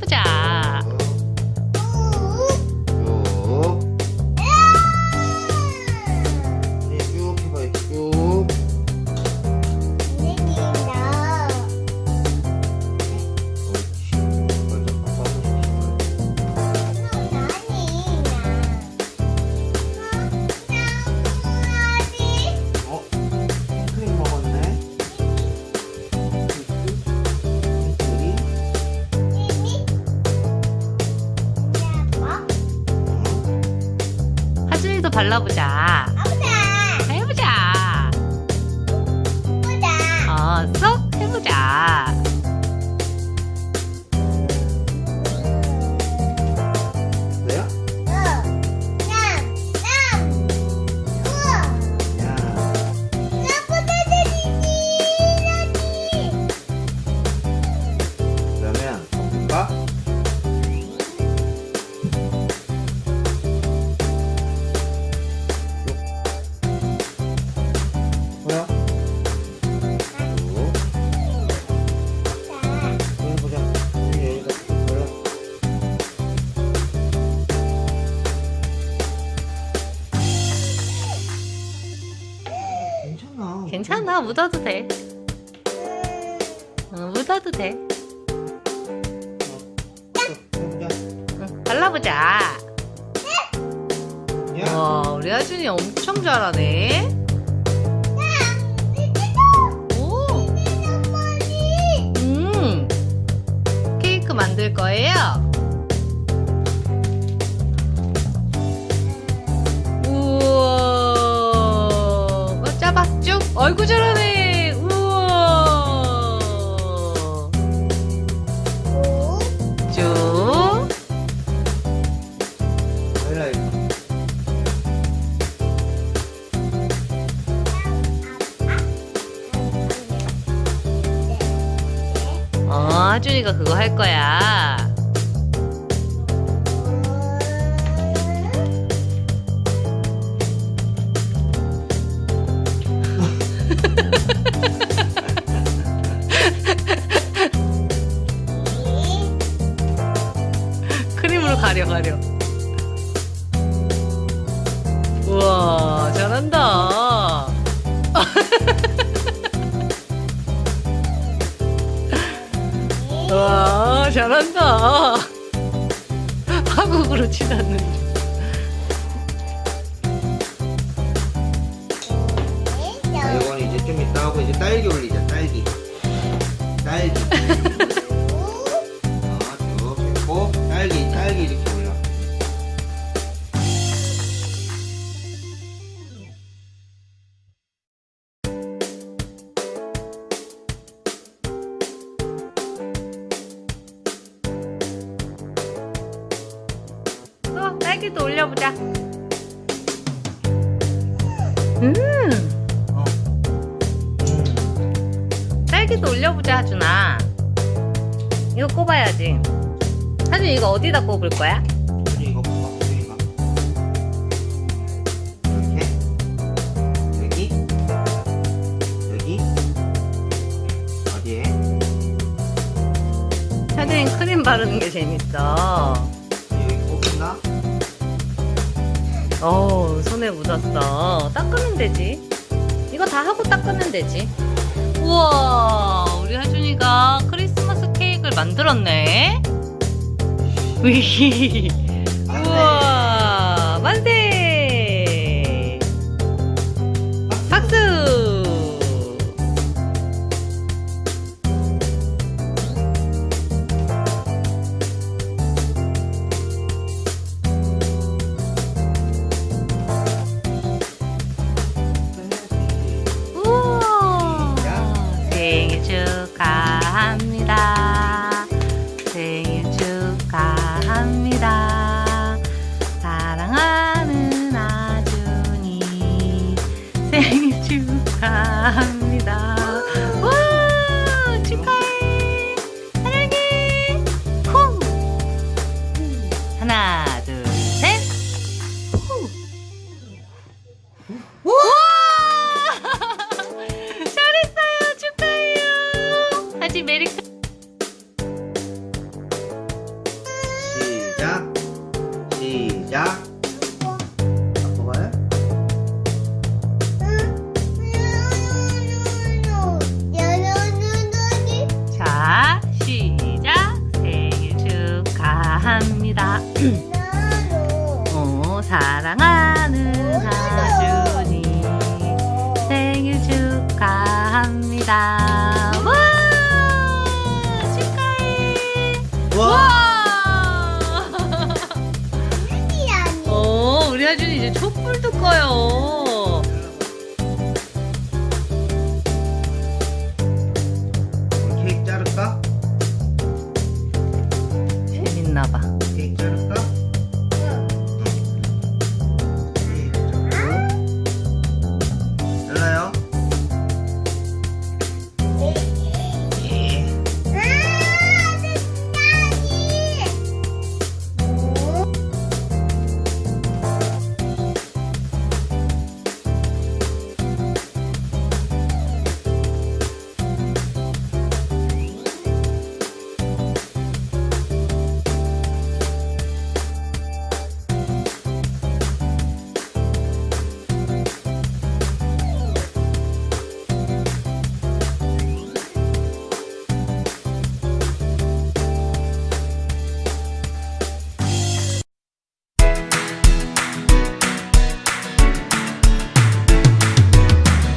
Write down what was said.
어, 해 하준이도 발라보자. 해보자. 어, 쏙 해보자. 괜찮아. 묻어도 돼. 어, 묻어도 돼. 발라보자. 야. 와, 우리 하준이 엄청 잘하네. 오, 음, 케이크 만들 거예요? 아이고, 잘하네. 우와. 이거. 어, 하준이가 그거 할 거야. 잘한다. 와, 잘한다. 한국으로 치닫는 줄. 자, 이건 이제 좀 이따 하고 이제 딸기 올리자. 딸기. 딸기. 딸기도 올려보자. 음. 딸기도 올려보자, 하준아. 이거 꼽아야지. 하준 이거 어디다 꼽을 거야? 아니, 이거. 여기. 여기. 어디에? 하준이 크림 바르는 게 재밌어. 여기 꼽나? 어우, 손에 묻었어. 닦으면 되지. 이거 다 하고 닦으면 되지. 우와, 우리 하준이가 크리스마스 케이크를 만들었네. lang. 사랑하는 하준이 생일 축하합니다. 와! 축하해! 와! 어, 하준이 이제 촛불도 꺼요. 케이크 자를까? 재밌나봐. 케이크 자를까?